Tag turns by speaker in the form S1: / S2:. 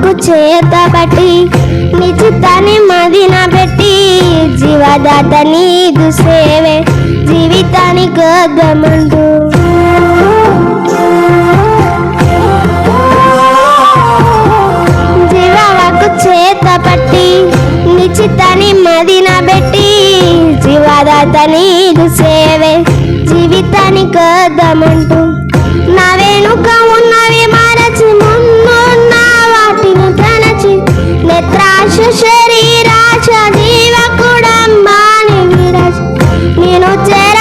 S1: నాకు చేత పట్టి నిచితని మదిన పెట్టి జీవదాత నీదు సేవే జీవితానికి అర్థమంటూ జీవకు చేత పట్టి నిచితని మదిన పెట్టి జీవదాత నీదు సేవే జీవితానికి గమంటూ నా శరీరా శరీరాశ జీవకుడమ్మా నేను చెర